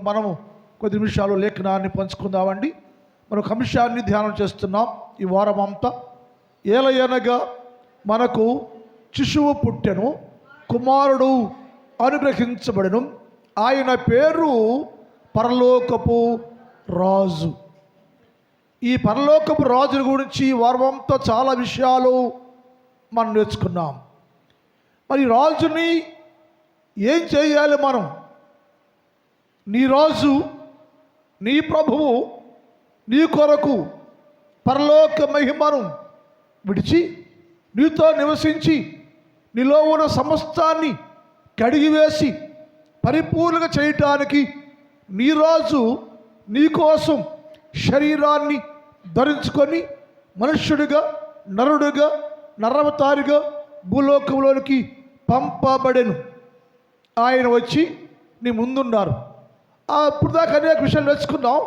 మనము కొద్ది నిమిషాలు లేఖనాన్ని పంచుకుందామండి. మనం అంశాన్ని ధ్యానం చేస్తున్నాం. ఈ వారం అంతా ఏలయనగా మనకు శిశువు పుట్టెను కుమారుడు అనుగ్రహించబడను. ఆయన పేరు పరలోకపు రాజు. ఈ పరలోకపు రాజుల గురించి ఈ చాలా విషయాలు మనం నేర్చుకున్నాం. మరి రాజుని ఏం చేయాలి మనం? నీ రాజు నీ ప్రభువు నీ కొరకు పరలోక మహిమను విడిచి నీతో నివసించి నీలో ఉన్న సమస్తాన్ని కడిగివేసి పరిపూర్ణంగా చేయటానికి నీ రాజు నీ కోసం శరీరాన్ని ధరించుకొని మనుష్యుడిగా నరుడుగా నరవతారిగా భూలోకంలోనికి పంపబడెను. ఆయన వచ్చి నీ ముందున్నారు. ఇప్పుడు దాకా అనేక విషయాలు నేర్చుకున్నాం.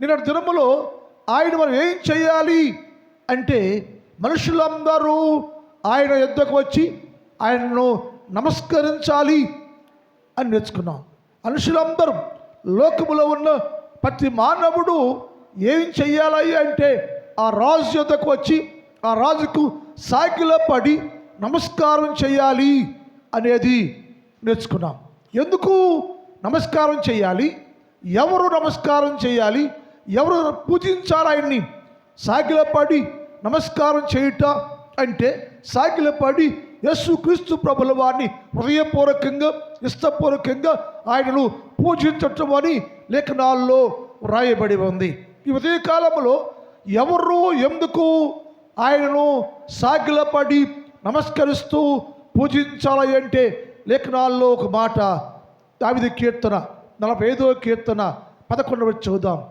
నిన్నటి దినములో ఆయన మనం ఏం చేయాలి అంటే మనుషులందరూ ఆయన యుద్ధకు వచ్చి ఆయనను నమస్కరించాలి అని నేర్చుకున్నాం. మనుషులందరూ లోకములో ఉన్న ప్రతి మానవుడు ఏం చెయ్యాలి అంటే ఆ రాజు యుద్ధకు వచ్చి ఆ రాజుకు సాగిలో పడి నమస్కారం చేయాలి అనేది నేర్చుకున్నాం. ఎందుకు? నమస్కారం చేయాలి. ఎవరు నమస్కారం చేయాలి? ఎవరు పూజించాలి ఆయన్ని? సాగిలపడి నమస్కారం చేయుట అంటే సాగిలపడి యస్సుక్రీస్తు ప్రభుల వారిని హృదయపూర్వకంగా ఇష్టపూర్వకంగా ఆయనను పూజించటం అని లేఖనాల్లో వ్రాయబడి ఉంది. ఈ ఉదయకాలంలో ఎవరు ఎందుకు ఆయనను సాగిలపడి నమస్కరిస్తూ పూజించాలి అంటే లేఖనాల్లో ఒక మాట దావిది కీర్తన నలభై ఐదో కీర్తన పదకొండవ చూద్దాం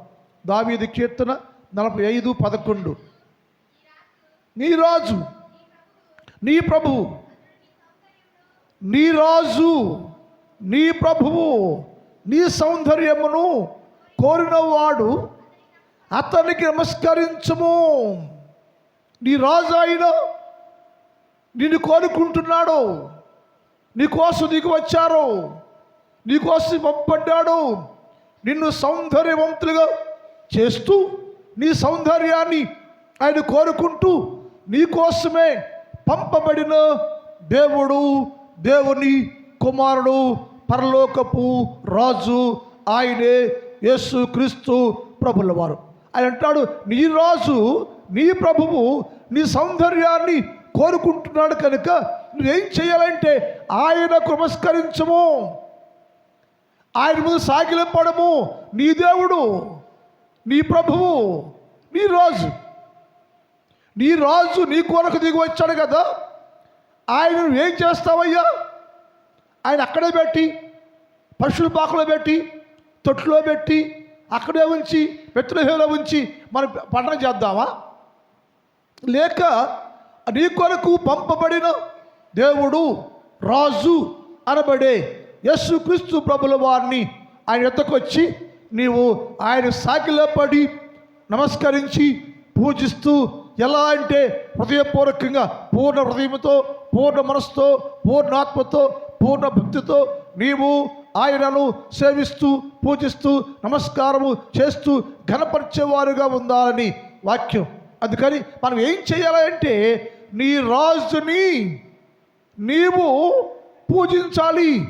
దావీది కీర్తన నలభై ఐదు పదకొండు. నీ రాజు నీ ప్రభువు నీ రాజు నీ ప్రభువు నీ సౌందర్యమును కోరినవాడు అతనికి నమస్కరించము. నీ రాజు ఆయన నిన్ను కోరుకుంటున్నాడు. నీకోసం దిగి వచ్చారు. నీకోసం పంపడ్డాడు నిన్ను సౌందర్యవంతులుగా చేస్తూ నీ సౌందర్యాన్ని ఆయన కోరుకుంటూ నీకోసమే పంపబడిన దేవుడు దేవుని కుమారుడు పరలోకపు రాజు ఆయనే యేసు క్రీస్తు ప్రభుల వారు. ఆయన అంటాడు నీ రాజు నీ ప్రభువు నీ సౌందర్యాన్ని కోరుకుంటున్నాడు కనుక నువ్వేం చేయాలంటే ఆయనకు నమస్కరించము. ఆయన ముందు సాగిలింపడము. నీ దేవుడు నీ ప్రభువు నీ రాజు. నీ రాజు నీ కొరకు దిగి వచ్చాడు కదా. ఆయన ఏం చేస్తావయ్యా? ఆయన అక్కడే పెట్టి పశువుల పాకలో పెట్టి తొట్టులో పెట్టి అక్కడే ఉంచి పెట్టులో ఉంచి మనం పంటన చేద్దామా? లేక నీ కొరకు పంపబడిన దేవుడు రాజు అనబడే యస్సు క్రీస్తు ప్రభుల వారిని ఆయన ఎద్దకు వచ్చి నీవు ఆయన సాకిలో పడి నమస్కరించి పూజిస్తూ ఎలా అంటే హృదయపూర్వకంగా పూర్ణ హృదయంతో పూర్ణ మనసుతో పూర్ణాత్మతో పూర్ణ భక్తితో నీవు ఆయనను సేవిస్తూ పూజిస్తూ నమస్కారము చేస్తూ ఘనపరిచేవారుగా ఉండాలని వాక్యం. అందుకని మనం ఏం చేయాలంటే నీ రాజుని నీవు పూజించాలి.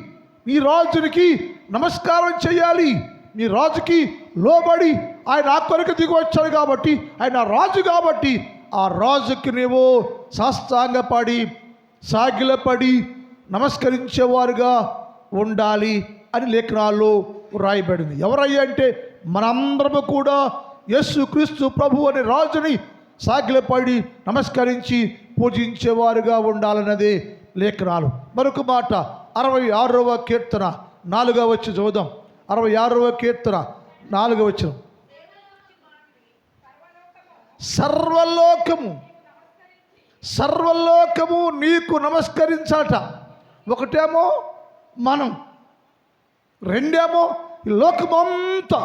మీ రాజునికి నమస్కారం చేయాలి. మీ రాజుకి లోబడి ఆయన ఆ కొరకు దిగి వచ్చాడు కాబట్టి ఆయన రాజు కాబట్టి ఆ రాజుకి నీవు సాష్టాంగపడి సాగిలపడి నమస్కరించేవారుగా ఉండాలి అని లేఖనాల్లో రాయబడింది ఎవరయ్యా అంటే మనందరము కూడా యస్సు క్రీస్తు ప్రభు అనే రాజుని సాగిలపడి నమస్కరించి పూజించేవారుగా ఉండాలన్నది లేఖనాలు. మరొక మాట అరవై ఆరవ కీర్తన నాలుగవ వచ్చి చూద్దాం అరవై ఆరవ కీర్తన నాలుగవ వచ్చిన సర్వలోకము సర్వలోకము నీకు నమస్కరించాట. ఒకటేమో మనం రెండేమో ఈ లోకమంతా.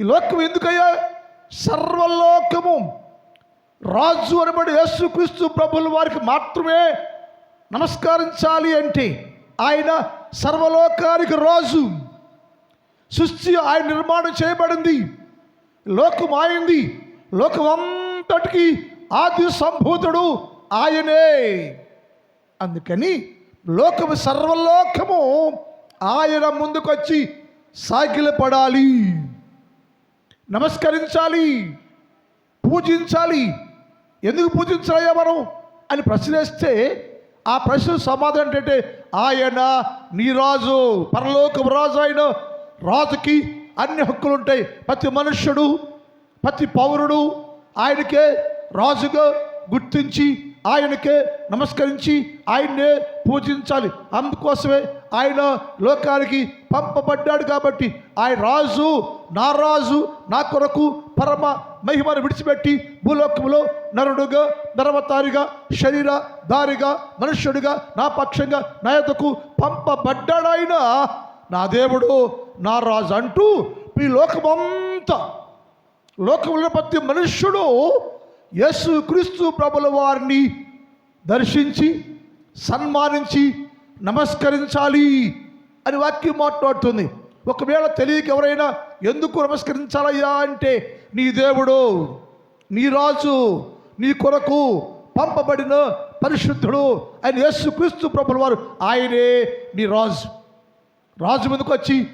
ఈ లోకం ఎందుకయ్యా? సర్వలోకము రాజు అనబడి యేసుక్రీస్తు ప్రభుల వారికి మాత్రమే నమస్కరించాలి అంటే ఆయన సర్వలోకానికి రాజు. సృష్టి ఆయన నిర్మాణం చేయబడింది. లోకం ఆయింది. లోకం అంతటికి ఆది సంభూతుడు ఆయనే. అందుకని లోకము సర్వలోకము ఆయన ముందుకొచ్చి సాగిలపడాలి నమస్కరించాలి. పూజించాలి. ఎందుకు పూజించాలయ్యా మనం అని ప్రశ్నిస్తే ఆ ప్రశ్న సమాధానం ఏంటంటే ఆయన నీ రాజు పరలోకం రాజు ఆయన రాజుకి అన్ని హక్కులు ఉంటాయి. ప్రతి మనుష్యుడు ప్రతి పౌరుడు ఆయనకే రాజుగా గుర్తించి ఆయనకే నమస్కరించి ఆయన్నే పూజించాలి. అందుకోసమే ఆయన లోకానికి పంపబడ్డాడు కాబట్టి ఆయన రాజు నా రాజు నా కొరకు పరమ మహిమను విడిచిపెట్టి భూలోకములో నరుడుగా నరవతారిగా శరీర దారిగా మనుష్యుడిగా నా పక్షంగా నా యొద్దకు నా దేవుడు నా రాజు అంటూ ఈ లోకమంతా లోకంలో ప్రతి మనుష్యుడు యేసు క్రీస్తు ప్రభుల వారిని దర్శించి సన్మానించి నమస్కరించాలి అని వాక్యం మాట్లాడుతుంది. ఒకవేళ తెలియక ఎవరైనా ఎందుకు నమస్కరించాలయ్యా అంటే నీ దేవుడు నీ రాజు నీ కొరకు పంపబడిన పరిశుద్ధుడు ఆయన యేసు క్రీస్తు ప్రభుల వారు ఆయనే నీ రాజు. రాజు ముందుకు వచ్చి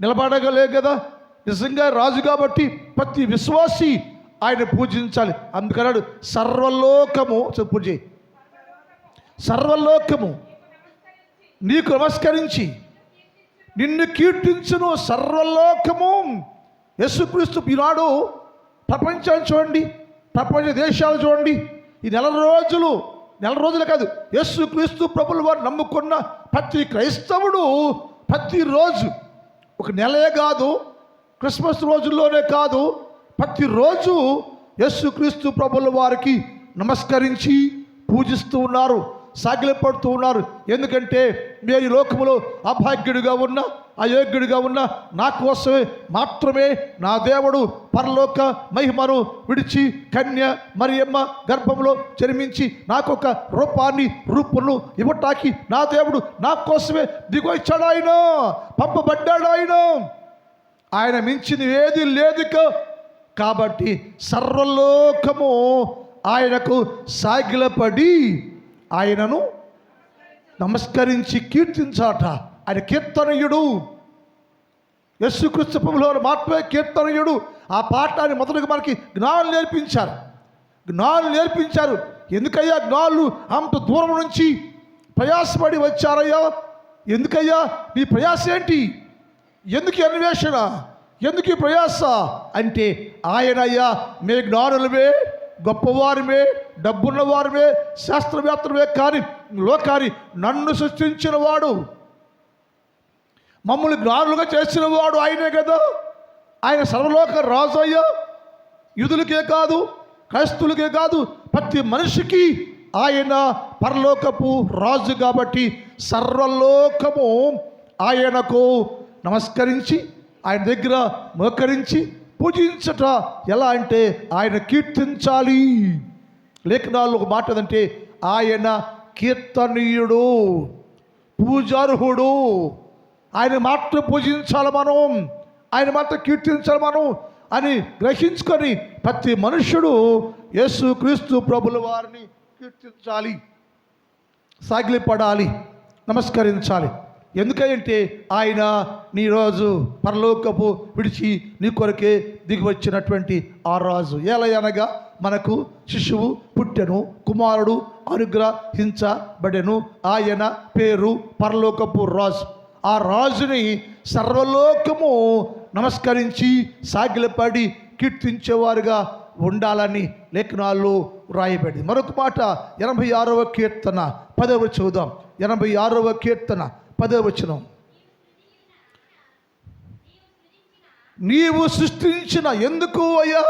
నిలబడగలే కదా. నిజంగా రాజు కాబట్టి ప్రతి విశ్వాసి ఆయన పూజించాలి. అందుకన్నాడు సర్వలోకము పూజ సర్వలోకము. నీకు నమస్కరించి నిన్ను కీర్తించును సర్వలోకము. యశుక్రీస్తు ఈనాడు ప్రపంచాన్ని చూడండి ప్రపంచ దేశాలు చూడండి. ఈ నెల రోజులు నెల రోజులు కాదు యేసుక్రీస్తు ప్రభులు వారు నమ్ముకున్న ప్రతి క్రైస్తవుడు ప్రతిరోజు ఒక నెలే కాదు క్రిస్మస్ రోజుల్లోనే కాదు ప్రతిరోజు యేసుక్రీస్తు ప్రభుల వారికి నమస్కరించి పూజిస్తూ ఉన్నారు. సాగిలపడుతూ ఉన్నారు. ఎందుకంటే నేను ఈ లోకములో అభాగ్యుడిగా ఉన్న అయోగ్యుడిగా ఉన్న నా కోసమే మాత్రమే నా దేవుడు పరలోక మహిమను విడిచి కన్య మరియమ్మ గర్భంలో జన్మించి నాకొక రూపాన్ని రూపును ఇవ్వటానికి నా దేవుడు నా కోసమే దిగొచ్చాడు ఆయన పంపబడ్డాడు ఆయన. ఆయన మించింది ఏది లేదు కాబట్టి సర్వలోకము ఆయనకు సాగిలపడి ఆయనను నమస్కరించి కీర్తించాట. ఆయన కీర్తనయుడు. యస్సుక్రీస్తు ప్రభులో మాత్రమే కీర్తనయుడు. ఆ పాఠాన్ని మొదటగా మనకి జ్ఞానం నేర్పించారు. జ్ఞానం నేర్పించారు. ఎందుకయ్యా జ్ఞానులు అంత దూరం నుంచి ప్రయాసపడి వచ్చారయ్యా? ఎందుకయ్యా? నీ ప్రయాస ఏంటి? ఎందుకు అన్వేషణ? ఎందుకు ప్రయాస? అంటే ఆయనయ్యా మే జ్ఞానులమే గొప్పవారమే డబ్బున్న శాస్త్రవేత్తమే కానీ లోకాని నన్ను సృష్టించిన వాడు మమ్మల్ని జ్ఞానులుగా చేసిన వాడు ఆయనే కదా. ఆయన సర్వలోక రాజు అయ్యా యుధులకే కాదు క్రైస్తులకే కాదు ప్రతి మనిషికి ఆయన పరలోకపు రాజు కాబట్టి సర్వలోకము ఆయనకు నమస్కరించి ఆయన దగ్గర మోకరించి పూజించట. ఎలా అంటే ఆయన కీర్తించాలి. లేఖనాలు ఒక మాట ఏదంటే ఆయన కీర్తనీయుడు పూజార్హుడు. ఆయన మాత్రం పూజించాలి మనం. ఆయన మాత్రం కీర్తించాలి మనం అని గ్రహించుకొని ప్రతి మనుష్యుడు యేసు క్రీస్తు ప్రభుల వారిని కీర్తించాలి. సాగిలిపడాలి. నమస్కరించాలి. ఎందుకంటే ఆయన నీ రోజు పరలోకపు విడిచి నీ కొరకే దిగివచ్చినటువంటి ఆ రాజు. ఎలయనగా మనకు శిశువు పుట్టెను కుమారుడు అనుగ్రహించబడెను. ఆయన పేరు పరలోకపు రాజు. ఆ రాజుని సర్వలోకము నమస్కరించి సాగిలపడి కీర్తించేవారుగా ఉండాలని లేఖనాల్లో రాయబడింది మరొక మాట ఎనభై ఆరవ కీర్తన. పదవ చూద్దాం ఎనభై ఆరవ కీర్తన. పదవ వచనం. నీవు సృష్టించిన ఎందుకు అయ్యా?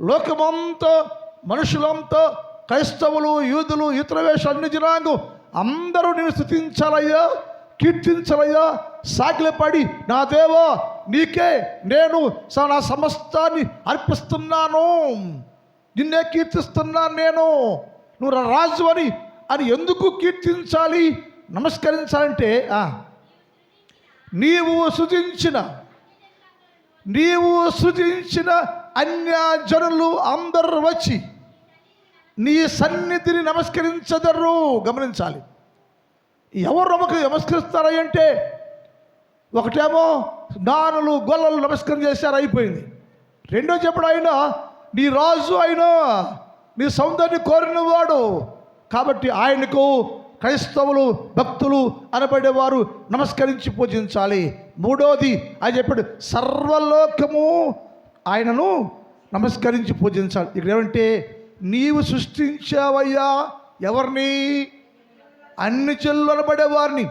లోకమంతా మనుషులంతా క్రైస్తవులు యూదులు ఇతర వేష అన్ని జనాంగం అందరూ నేను స్థుతించాలయ్యా కీర్తించాలయ్యా సాగిలపడి నా దేవా నీకే నేను నా సమస్తాన్ని అర్పిస్తున్నాను. నిన్నే కీర్తిస్తున్నాను నేను. నువ్వు రాజు అని అని ఎందుకు కీర్తించాలి? నమస్కరించాలంటే ఆ, నీవు సృజించిన నీవు సృజించిన అన్యజనులు జనులు అందరూ వచ్చి నీ సన్నిధిని నమస్కరించదరు. గమనించాలి. ఎవరు నమ్మకం నమస్కరిస్తారా అంటే ఒకటేమో నానులు గొల్లలు నమస్కారం చేశారు అయిపోయింది. రెండో చెప్పడు ఆయన నీ రాజు అయినా నీ సౌందర్యం కోరినవాడు. కాబట్టి ఆయనకు క్రైస్తవులు భక్తులు అనబడేవారు నమస్కరించి పూజించాలి. మూడోది ఆయన చెప్పాడు సర్వలోకము ఆయనను నమస్కరించి పూజించాలి. ఇక్కడ ఏమంటే నీవు సృష్టించావయ్యా ఎవరిని? అన్ని చెల్లు వారిని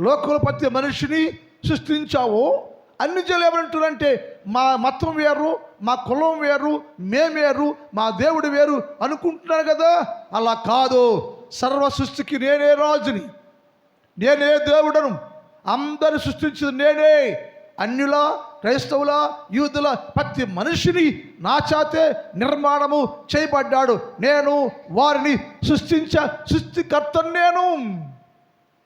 లోకంలో ప్రతి మనిషిని సృష్టించావు. అన్ని చెల్లు ఏమంటారంటే మా మతం వేరు మా కులం వేరు మేము వేరు మా దేవుడు వేరు అనుకుంటున్నారు కదా? అలా కాదు. సర్వ సృష్టికి నేనే రాజుని నేనే దేవుడను. అందరు సృష్టించింది నేనే. అన్యుల క్రైస్తవుల యూదుల ప్రతి మనిషిని నా చేతే నిర్మాణము చేయబడ్డాడు. నేను వారిని సృష్టించ సృష్టికర్తను నేను.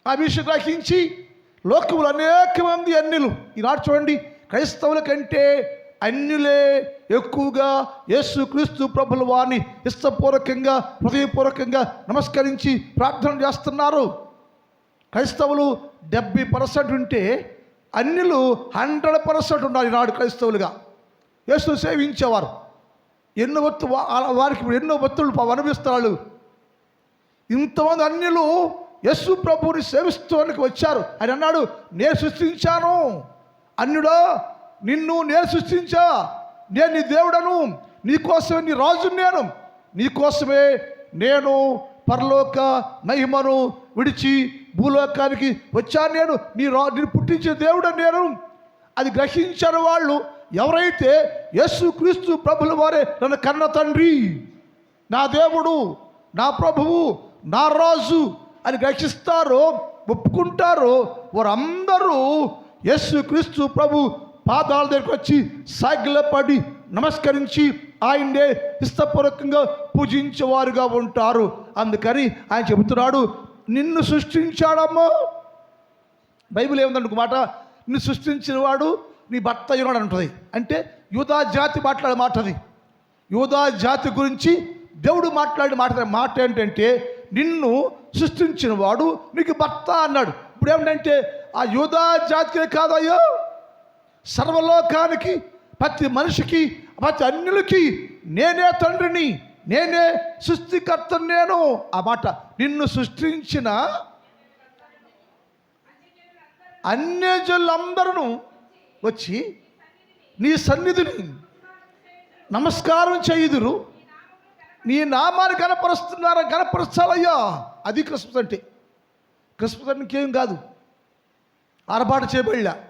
ఆ గ్రహించి లోకములు అనేక మంది అన్యులు. ఈనాడు చూడండి క్రైస్తవుల కంటే అన్యులే ఎక్కువగా యేసుక్రీస్తు ప్రభుల వారిని ఇష్టపూర్వకంగా హృదయపూర్వకంగా నమస్కరించి ప్రార్థన చేస్తున్నారు. క్రైస్తవులు డెబ్బై పర్సెంట్ ఉంటే అన్యులు హండ్రెడ్ పర్సెంట్ ఉన్నారు ఈనాడు క్రైస్తవులుగా. యేసు సేవించేవారు. ఎన్నో ఒత్తు వారికి ఇప్పుడు ఎన్నో ఒత్తులు అనిపిస్తారు ఇంతమంది అన్యులు యస్సు ప్రభువుని సేవిస్తూనికి వచ్చారు. ఆయన అన్నాడు నేను సృష్టించాను. అన్యుడా నిన్ను నేను సృష్టించా. నేను నీ దేవుడను. నీకోసమే నీ రాజు నేను. నీకోసమే నేను పరలోక మహిమను విడిచి భూలోకానికి వచ్చాను నేను. నీ రా నేను పుట్టించే దేవుడు నేను. అది గ్రహించని వాళ్ళు ఎవరైతే యస్సు క్రీస్తు ప్రభుల వారే నన్ను కన్న తండ్రి. నా దేవుడు నా ప్రభువు నా రాజు అని గ్రహిస్తారో ఒప్పుకుంటారో వారందరూ యస్సు క్రీస్తు ప్రభు పాదాల దగ్గరికి వచ్చి సాగిలపడి నమస్కరించి ఆయన్నే ఇష్టపూర్వకంగా పూజించేవారుగా ఉంటారు. అందుకని ఆయన చెబుతున్నాడు నిన్ను సృష్టించాడమ్మా. బైబిల్ ఏముందంటే మాట నిన్ను సృష్టించిన వాడు నీ భర్త అయినాడు అంటుంది. అంటే యూదా జాతి మాట్లాడే మాట అది. యూదా జాతి గురించి దేవుడు మాట్లాడే మాట మాట ఏంటంటే నిన్ను సృష్టించిన వాడు నీకు భర్త అన్నాడు. ఇప్పుడు ఏమిటంటే ఆ యూదా జాతికే కాదయ్యో. సర్వలోకానికి ప్రతి మనిషికి ప్రతి అన్యులకి నేనే తండ్రిని నేనే సృష్టికర్త నేను. ఆ మాట నిన్ను సృష్టించిన అన్యజులందరూ వచ్చి నీ సన్నిధిని నమస్కారం చేయుదురు. నీ నామాన్ని కనపరుస్తున్నారా కనపరచాలయ్యా అది క్రిస్మస్ అంటే. క్రిస్మస్ అంటే ఇంకేం కాదు. ఆరపాటు చేయబడిలా.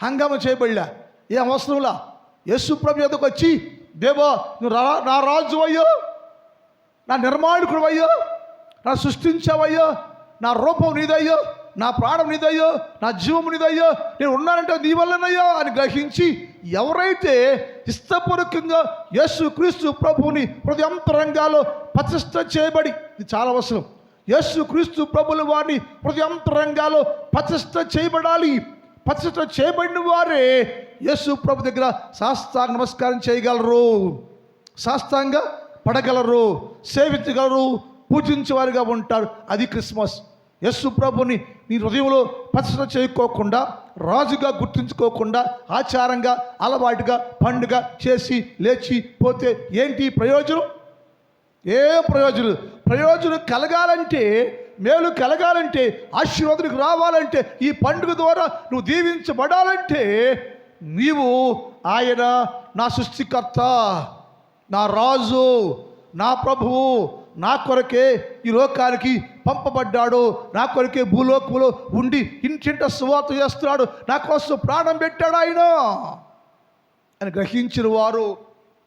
హంగామ చేయబడిలా. ఏ అవసరంలా? యేసు ప్రభు ఎదుకు వచ్చి దేవో నువ్వు రా నా రాజు అయ్యో నా నిర్మాణకుడు అయ్యో నా సృష్టించావయ్యో నా రూపం నీదయ్యో నా ప్రాణం నీదయ్యో నా జీవం నీదయ్యో నేను ఉన్నానంటే నీ వల్లనయ్యో అని గ్రహించి ఎవరైతే ఇష్టపూర్వకంగా యేసు క్రీస్తు ప్రభువుని హృదయంతరంగాలో ప్రతిష్ట చేయబడి ఇది చాలా అవసరం. యేసు క్రీస్తు ప్రభులు వారిని హృదయంతరంగాలో ప్రతిష్ట చేయబడాలి. ప్రతిష్ట చేయబడిన వారే యేసు ప్రభు దగ్గర శాస్త్రాంగ నమస్కారం చేయగలరు. శాస్త్రాంగ పడగలరు సేవించగలరు పూజించేవారుగా ఉంటారు. అది క్రిస్మస్. యస్సు ప్రభుని నీ హృదయంలో పచ్చన చేయకోకుండా రాజుగా గుర్తుంచుకోకుండా ఆచారంగా అలవాటుగా పండుగ చేసి లేచి పోతే ఏంటి ప్రయోజనం? ఏ ప్రయోజనం? ప్రయోజనం కలగాలంటే మేలు కలగాలంటే ఆశీర్వాదానికి రావాలంటే ఈ పండుగ ద్వారా నువ్వు దీవించబడాలంటే నీవు ఆయన నా సృష్టికర్త నా రాజు నా ప్రభువు నా కొరకే ఈ లోకానికి పంపబడ్డాడు. నా కొరకే భూలోకంలో ఉండి ఇంటింట సువార్త చేస్తున్నాడు. నా కోసం ప్రాణం పెట్టాడు ఆయన. అని గ్రహించిన వారు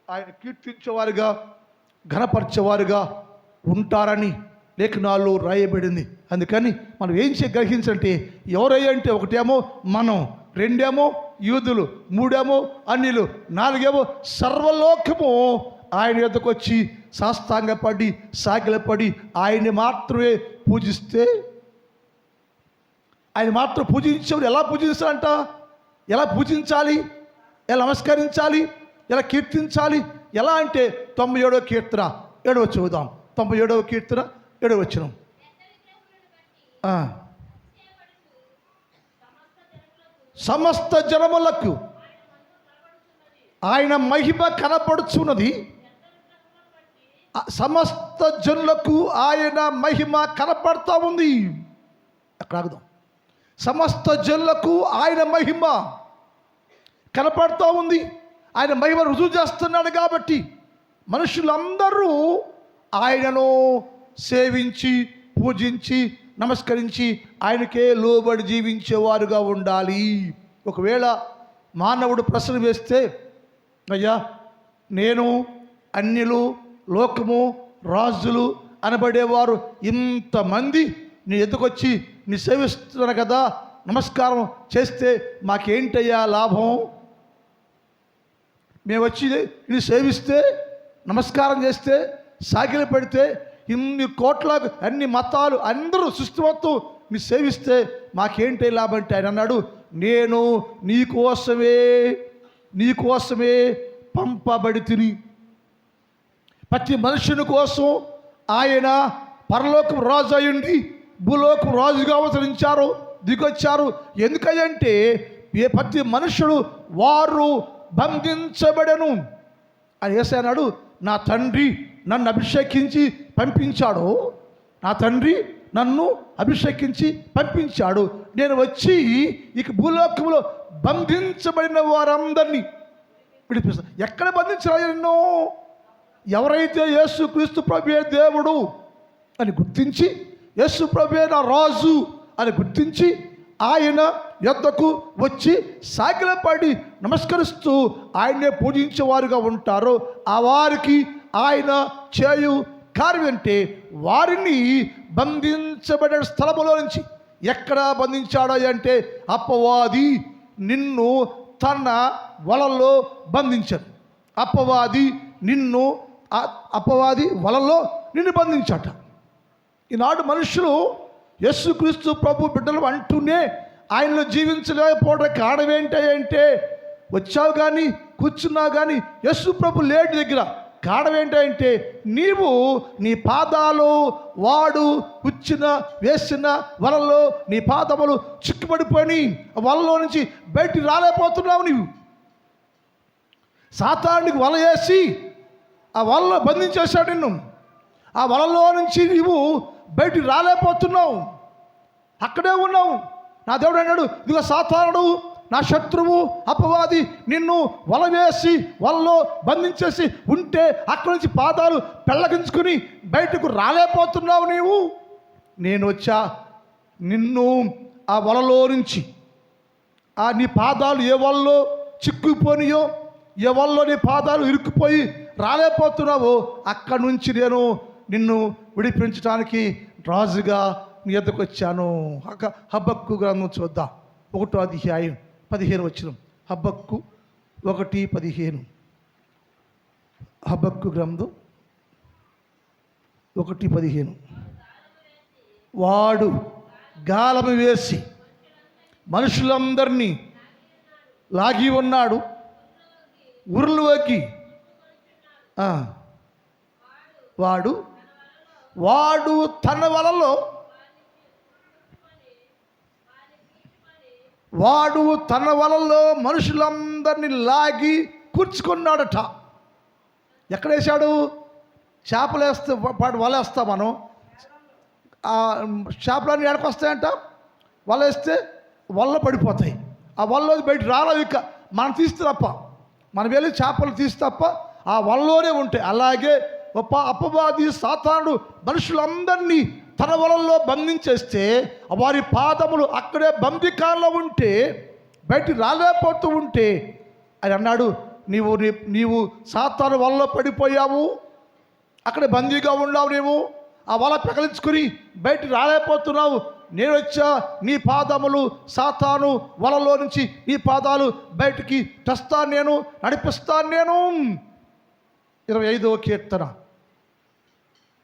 ఆయన కీర్తించేవారుగా ఘనపరిచేవారుగా ఉంటారని లేఖనాల్లో రాయబడింది. అందుకని మనం ఏం చే గ్రహించంటే ఎవరయ్యంటే ఒకటేమో మనం రెండేమో యూదులు మూడేమో అన్నిలు నాలుగేమో సర్వలోకము ఆయన యొద్దకు వచ్చి సాష్టాంగపడి సాగిలపడి ఆయన్ని మాత్రమే పూజిస్తే ఆయన మాత్రం పూజించేవాడు ఎలా పూజించాలంట ఎలా పూజించాలి? ఎలా నమస్కరించాలి? ఎలా కీర్తించాలి? ఎలా అంటే తొంభై ఏడవ కీర్తన. ఏడవ చూద్దాం. తొంభై ఏడవ కీర్తన. ఏడవ వచ్చిన? సమస్త జనములకు ఆయన మహిమ కనపడుచున్నది. సమస్త జనులకు ఆయన మహిమ కనపడతా ఉంది. అక్కడ ఆగుదాం. సమస్త జనులకు ఆయన మహిమ కనపడుతూ ఉంది. ఆయన మహిమ రుజువు చేస్తున్నాడు కాబట్టి మనుషులందరూ ఆయనను సేవించి పూజించి నమస్కరించి ఆయనకే లోబడి జీవించేవారుగా ఉండాలి. ఒకవేళ మానవుడు ప్రశ్న వేస్తే అయ్యా నేను అన్యులు లోకము రాజులు అనబడేవారు ఇంతమంది నీ ఎదుకొచ్చి నీ సేవిస్తున్నారు కదా నమస్కారం చేస్తే మాకేంటయ్యా లాభం? మేము వచ్చి నీ సేవిస్తే నమస్కారం చేస్తే సాకిలు పెడితే ఇన్ని కోట్ల అన్ని మతాలు అందరూ సృష్టి మొత్తం సేవిస్తే మాకేంటి లాభం అంటే? ఆయన అన్నాడు నేను నీకోసమే నీకోసమే పంపబడి తిని. ప్రతి మనుషుని కోసం ఆయన పరలోకం రాజు అయ్యండి భూలోకం రాజుగా అవతరించారు దిగొచ్చారు. ఎందుకంటే ఏ ప్రతి మనుషుడు వారు బంధించబడను. అని వేసాడు నా తండ్రి నన్ను అభిషేకించి పంపించాడో. నా తండ్రి నన్ను అభిషేకించి పంపించాడు. నేను వచ్చి ఇక భూలోకంలో బంధించబడిన వారందరినీ విడిపిస్తాను ఎక్కడ బంధించారు ఎన్నో ఎవరైతే యేసు క్రీస్తు ప్రభే దేవుడు అని గుర్తించి యేసు ప్రభే నా రాజు అని గుర్తించి ఆయన యొద్దకు వచ్చి సాగిలపడి నమస్కరిస్తూ ఆయన్నే పూజించేవారుగా ఉంటారో. ఆ వారికి ఆయన చేయు కార్యం అంటే వారిని బంధించబడిన స్థలములో నుంచి ఎక్కడ బంధించాడో అంటే అప్పవాది నిన్ను తన వలల్లో బంధించాడు అప్పవాది నిన్ను అప్పవాది అపవాది నిన్ను బంధించాట. ఈనాడు మనుషులు యస్సుక్రీస్తు ప్రభు బిడ్డలు అంటూనే ఆయనలో జీవించలేకపోవడం కారణం ఏంటంటే వచ్చావు కానీ కూర్చున్నావు కానీ యస్సు ప్రభు లేడు దగ్గర. కారణం ఏంటంటే నీవు నీ పాదాలు వాడు ఉచ్చిన వేసిన వలలో నీ పాదములు చిక్కుపడిపోయి వలలో నుంచి బయటికి రాలేకపోతున్నావు నీవు. సాతానికి వల వేసి ఆ వలలో బంధించేశాడు నిన్ను. ఆ వలలో నుంచి నీవు బయటికి రాలేకపోతున్నావు. అక్కడే ఉన్నావు. నా దేవుడు అన్నాడు ఇదిగో సాతానుడు నా శత్రువు అపవాది నిన్ను వల వేసి వలలో బంధించేసి ఉంటే అక్కడి నుంచి పాదాలు పెళ్ళగించుకుని బయటకు రాలేకపోతున్నావు నీవు? నేను వచ్చా నిన్ను ఆ వలలో నుంచి ఆ నీ పాదాలు ఏ వలలో చిక్కుపోనియో ఏ వలలో నీ పాదాలు ఇరుక్కుపోయి రాలేకపోతున్నావో అక్కడి నుంచి నేను నిన్ను విడిపించడానికి రాజుగా నీ ఎద్దకు వచ్చాను. హబ్బక్కు గ్రంథం చూద్దాం. ఒకటో అధ్యాయం. పదిహేను వచ్చిన. హబ్బక్కు ఒకటి పదిహేను. హబ్బక్కు గ్రంథం ఒకటి పదిహేను. వాడు గాలము వేసి మనుషులందరినీ లాగి ఉన్నాడు. ఉరులోకి వాడు వాడు తన వలలో వాడు తన వలలో మనుషులందరినీ లాగి కూర్చుకున్నాడట. ఎక్కడ వేశాడు చేపలు వేస్తే పాటు వలేస్తా మనం. చేపలన్నీ ఎక్కడికి వస్తాయంట? వల వల్ల పడిపోతాయి. ఆ వల్ల బయట రాలేదు ఇక. మనం తీస్తే తప్ప. మనం వెళ్ళి చేపలు తీస్తే తప్ప ఆ వలలోనే ఉంటాయి. అలాగే ఒప్ప అపవాది సాతానుడు మనుషులందరినీ తన వలల్లో బంధించేస్తే వారి పాదములు అక్కడే బందికాల్లో ఉంటే బయటికి రాలేకపోతూ ఉంటే అని అన్నాడు నీవు నీ- నీవు సాతాను వలలో పడిపోయావు అక్కడ బందీగా ఉన్నావు నీవు ఆ వల పెకలించుకుని బయటికి రాలేకపోతున్నావు నేను వచ్చా నీ పాదములు సాతాను వలలో నుంచి నీ పాదాలు బయటికి తెస్తాను నేను నడిపిస్తాను నేను. ఇరవై ఐదవ కీర్తన.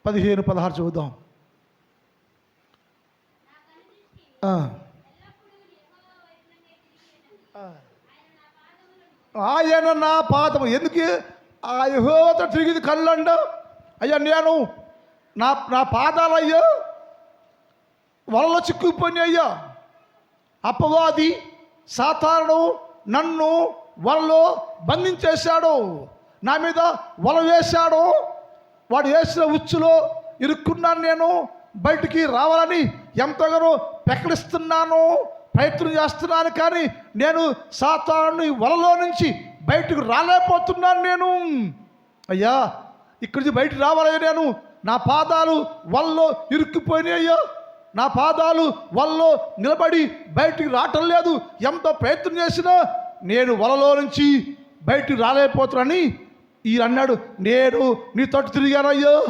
పదిహేను పదహారు చూద్దాం ఆ. ఆ. ఆయన నా పాదము. ఎందుకు? ఆ యహోవతో తిరిగింది కళ్ళండ. అయ్యా నేను నా నా పాదాలయ్యా వలలో చిక్కుకుపోయి అయ్యా. అపవాది సాధారణ నన్ను వలలో బంధించేశాడు. నా మీద వల వేశాడు. వాడు వేసిన ఉచ్చులో ఇరుక్కున్నాను నేను. బయటికి రావాలని ఎంతగానో ప్రకటిస్తున్నాను ప్రయత్నం చేస్తున్నాను కానీ నేను సాతాను వలలో నుంచి బయటకు రాలేకపోతున్నాను నేను. అయ్యా ఇక్కడి నుంచి బయటికి రావాలయ్యా నేను. నా పాదాలు వల్లో ఇరుక్కుపోయినాయి నా పాదాలు వల్లో నిలబడి బయటికి రావటం లేదు. ఎంత ప్రయత్నం చేసినా నేను వలలో నుంచి బయటికి రాలేకపోతున్నాని ఈ అన్నాడు. నేను నీ తోట తిరిగానయ్యో.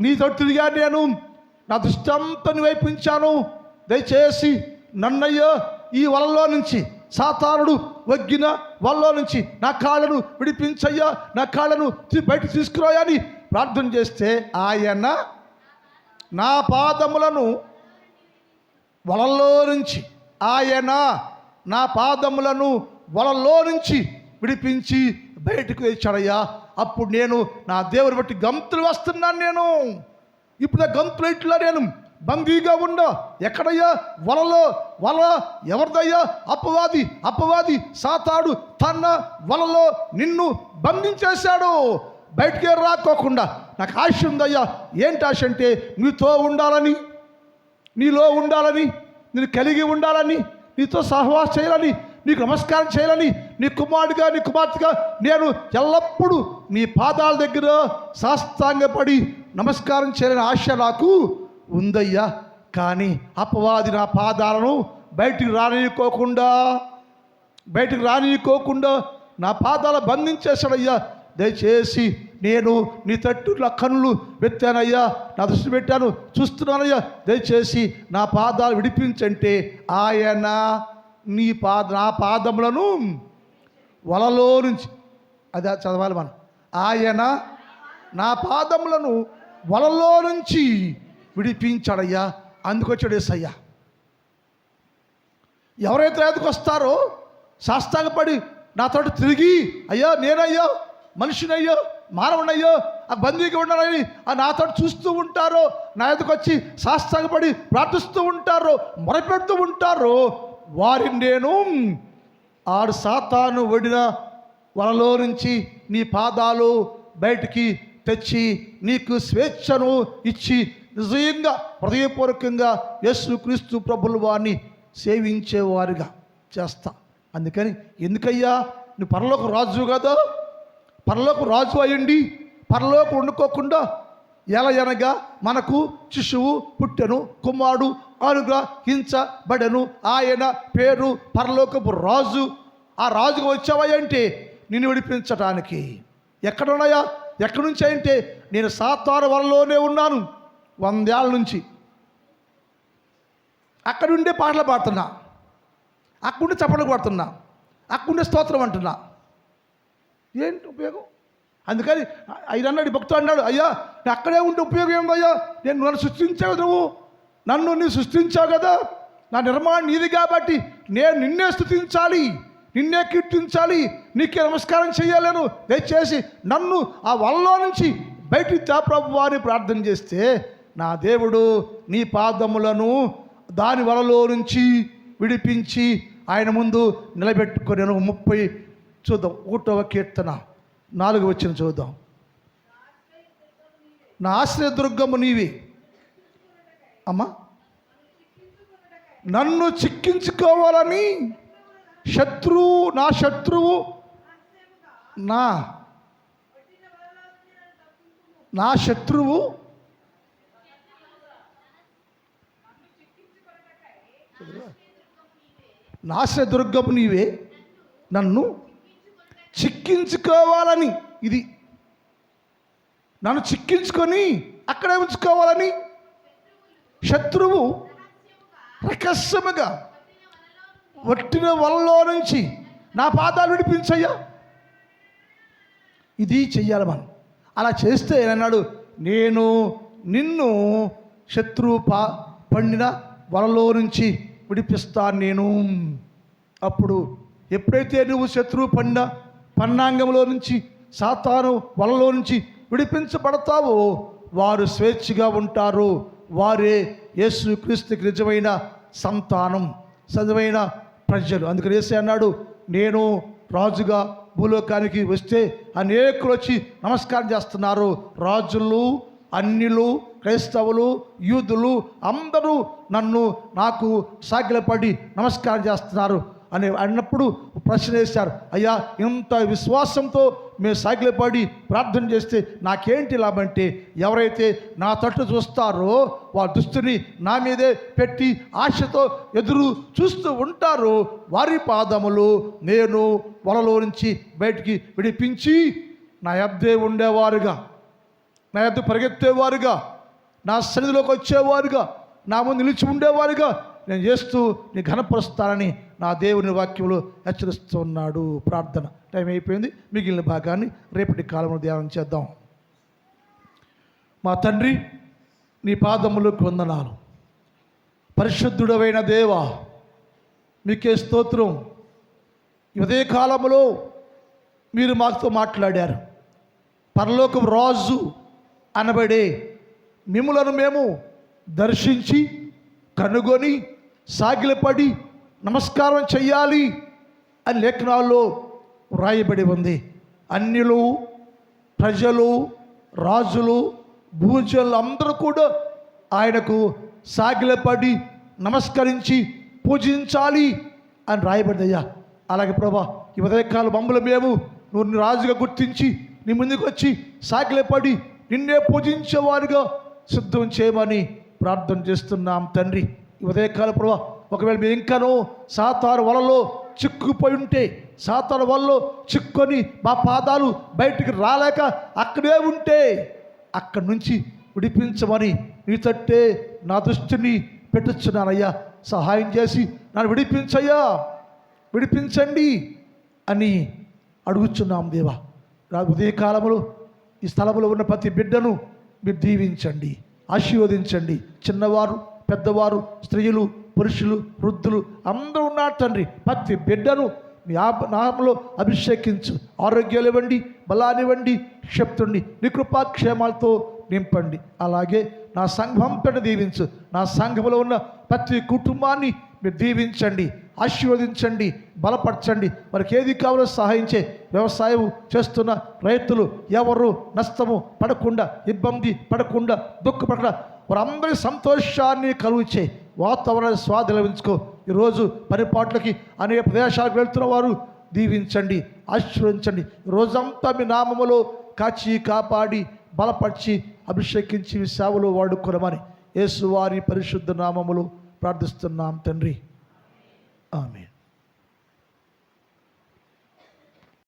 నీ తోట తిరిగాను నేను. నా దృష్టి అంతా వైపు ఉంచాను. దయచేసి నన్నయ్యో ఈ వలలో నుంచి సాతానుడు వగ్గిన వలలో నుంచి నా కాళ్ళను విడిపించయ్యా నా కాళ్ళను బయట బయటకు తీసుకురాయని ప్రార్థన చేస్తే ఆయన నా పాదములను వలలో నుంచి ఆయన నా పాదములను వలల్లో నుంచి విడిపించి బయటకు తెచ్చాడయ్యా అప్పుడు నేను నా దేవుని బట్టి గంతులు వస్తున్నాను నేను. ఇప్పుడు ఆ గంతులు నేను బందీగా ఉండ. ఎక్కడయ్యా? వలలో. వల ఎవరిదయ్యా? అపవాది. అపవాది. సాతాడు. తన వలలో నిన్ను బంధించేశాడు. బయటికే రాకోకుండా. నాకు ఆశ ఉందయ్యా. ఏంటి ఆశ అంటే నీతో ఉండాలని నీలో ఉండాలని నేను కలిగి ఉండాలని నీతో సహవాసం చేయాలని నీకు నమస్కారం చేయాలని నీ కుమారుడిగా నీ కుమార్తెగా నేను ఎల్లప్పుడూ నీ పాదాల దగ్గర సాష్టాంగపడి నమస్కారం చేయాలని ఆశ నాకు ఉందయ్యా. కానీ అపవాది నా పాదాలను బయటికి రానియకోకుండా బయటికి రానియకోకుండా నా పాదాలు బంధించేశాడయ్యా. దయచేసి నేను నీ తట్టు నా కన్నులు పెట్టానయ్యా నా దృష్టి పెట్టాను చూస్తున్నానయ్యా. దయచేసి నా పాదాలు విడిపించంటే ఆయన నీ పాద నా పాదములను వలలో నుంచి అది చదవాలి మనం. ఆయన నా పాదములను వలలో నుంచి విడిపించాడయ్యా. అందుకొచ్చాడు ఏసయ్యా. ఎవరైతే రైతుకు వస్తారో శాస్త్రాంగపడి నాతో తిరిగి అయ్యా నేనయ్యో మనిషినయ్యో మానవునయ్యో ఆ బందీకి ఉన్నారని ఆ నాతో చూస్తూ ఉంటారో నా ఎదుకు వచ్చి శాస్త్రాంగపడి ప్రార్థిస్తూ ఉంటారో మొరపెడుతూ ఉంటారో వారిని నేను ఆడు సాతాను వడిన వలలో నుంచి నీ పాదాలు బయటికి తెచ్చి నీకు స్వేచ్ఛను ఇచ్చి నిజంగా హృదయపూర్వకంగా యేసు క్రీస్తు ప్రభుల వారిని సేవించేవారుగా చేస్తా. అందుకని ఎందుకయ్యా? నువ్వు పరలోక రాజు కదా. పరలోక రాజు అయ్యండి. పరలోక వండుకోకుండా ఎలా అనగా మనకు శిశువు పుట్టెను కుమారుడు అనుగ్రహించబడెను. ఆయన పేరు పరలోకపు రాజు. ఆ రాజుగా వచ్చావా అంటే నిన్ను విడిపించటానికి. ఎక్కడున్నాయా? ఎక్కడి నుంచి అంటే నేను సాత్వార వరలోనే ఉన్నాను. వందేళ్ళ నుంచి. అక్కడుండే పాటలు పాడుతున్నా. అక్కడుండే చప్పట్లు కొడుతున్నా. అక్కడుండే స్తోత్రం అంటున్నా. ఏంటి ఉపయోగం? అందుకని ఆయన అన్నాడు భక్తుడు అన్నాడు అయ్యా నేను అక్కడే ఉంటే ఉపయోగం ఏమిటయ్యా నేను నన్ను సృష్టించావు నువ్వు. నన్ను నీ సృష్టించావు కదా. నా నిర్మాణం నీది కాబట్టి నేను నిన్నే స్థుతించాలి నిన్నే కీర్తించాలి నీకే నమస్కారం చేయాలను దయచేసి నన్ను ఆ వలలో నుంచి బయటికి తా వారిని ప్రార్థన చేస్తే నా దేవుడు నీ పాదములను దాని వలలో నుంచి విడిపించి ఆయన ముందు నిలబెట్టుకొని ముప్పై చూద్దాం. ఒకటవ కీర్తన నాలుగు వచ్చిన చూద్దాం. నా ఆశ్రయదుర్గము నీవి. అమ్మా నన్ను చిక్కించుకోవాలని శత్రువు నా శత్రువు నా నా శత్రువు నాశదుర్గము నీవే నన్ను చిక్కించుకోవాలని ఇది. నన్ను చిక్కించుకొని అక్కడే ఉంచుకోవాలని శత్రువు రహస్యముగా వట్టిన వలలో నుంచి నా పాదాలు విడిపించయ్యా. ఇది చెయ్యాలి మనం. అలా చేస్తే అన్నాడు నేను నిన్ను శత్రువు పా పండిన వలలో నుంచి విడిపిస్తాను నేను. అప్పుడు ఎప్పుడైతే నువ్వు శత్రువు పండిన పన్నాంగంలో నుంచి సాతాను వలలో నుంచి విడిపించబడతావో వారు స్వేచ్ఛగా ఉంటారు. వారే యేసు క్రీస్తుకి నిజమైన సంతానం సజమైన ప్రజలు. అందుకని యేసు అన్నాడు నేను రాజుగా భూలోకానికి వస్తే అనేకులు వచ్చి నమస్కారం చేస్తున్నారు. రాజులు అన్యులు క్రైస్తవులు యూదులు అందరూ నన్ను నాకు సాగిలపడి నమస్కారం చేస్తున్నారు. అని అన్నప్పుడు ప్రశ్న వేశారు అయ్యా ఇంత విశ్వాసంతో మేము సాగిలపడి ప్రార్థన చేస్తే నాకేంటి లాభం అంటే ఎవరైతే నా తట్టు చూస్తారో వారి దుస్తుని నా మీదే పెట్టి ఆశతో ఎదురు చూస్తూ ఉంటారో వారి పాదములు నేను వలలో నుంచి బయటికి విడిపించి నా యబ్దే ఉండేవారుగా నా యొద్ద పరిగెత్తేవారుగా నా సన్నిధిలోకి వచ్చేవారుగా నా ముందు నిలిచి ఉండేవారుగా నేను చేస్తూ నీ ఘనపరుస్తానని నా దేవుని వాక్యంలో హెచ్చరిస్తున్నాడు. ప్రార్థన టైం అయిపోయింది. మిగిలిన భాగాన్ని రేపటి కాలంలో ధ్యానం చేద్దాం. మా తండ్రి నీ పాదములకు వందనాలు. పరిశుద్ధుడవైన దేవా మీకే స్తోత్రం. ఇదే కాలంలో మీరు మాతో మాట్లాడారు. పరలోకం రాజు అనబడే మిమ్మలను మేము దర్శించి కనుగొని సాగిలపడి నమస్కారం చెయ్యాలి అని లేఖనాల్లో వ్రాయబడి ఉంది. అన్యులు ప్రజలు రాజులు భూజనులు అందరూ కూడా ఆయనకు సాగిలపడి నమస్కరించి పూజించాలి అని రాయబడిందయ్యా అలాగే ప్రభా ఈ ఉదయకాల మమ్మల్ని మేము నువ్వు రాజుగా గుర్తించి నీ ముందుకు వచ్చి సాగిలపడి నిన్నే పూజించేవారుగా సిద్ధం చేయమని ప్రార్థన చేస్తున్నాం తండ్రి. ఈ ఉదయకాల ప్రభా ఒకవేళ మేము ఇంకానో సాతారు వలలో చిక్కుపోయి ఉంటే సాతాను వలలో చిక్కుకొని మా పాదాలు బయటికి రాలేక అక్కడే ఉంటే అక్కడి నుంచి విడిపించమని నీతట్టే నా దృష్టిని పెట్టుచున్నానయ్యా. సహాయం చేసి నన్ను విడిపించయ్యా. విడిపించండి అని అడుగుచున్నాం దేవా. నా ఉదయకాలంలో ఈ స్థలంలో ఉన్న ప్రతి బిడ్డను మీరు దీవించండి ఆశీర్వదించండి. చిన్నవారు పెద్దవారు స్త్రీలు పురుషులు వృద్ధులు అందరూ ఉన్నారు తండ్రి. ప్రతి బిడ్డను మీ ఆ నామంలో అభిషేకించు. ఆరోగ్యాలు ఇవ్వండి బలానివ్వండి శక్తుండి నీ కృపాక్షేమాలతో నింపండి. అలాగే నా సంఘం పెద్ద దీవించు. నా సంఘంలో ఉన్న ప్రతి కుటుంబాన్ని మీరు దీవించండి ఆశీర్వదించండి బలపరచండి. వారికి ఏది కావాలో సహాయించే వ్యవసాయం చేస్తున్న రైతులు ఎవరు నష్టము పడకుండా ఇబ్బంది పడకుండా దుఃఖపడకుండా వారందరి సంతోషాన్ని కలుగుచే వాతావరణాన్ని స్వాధీనించుకో ఈరోజు పరిపాట్లకి అనేక ప్రదేశాలకు వెళ్తున్న వారు దీవించండి ఆశీర్వదించండి. రోజంతా మీ నామములో కాచి కాపాడి బలపరిచి అభిషేకించి మీ సేవలు వాడుకొనమని యేసువారి పరిశుద్ధ నామములు ప్రార్థిస్తున్నాం తండ్రి. ఆమె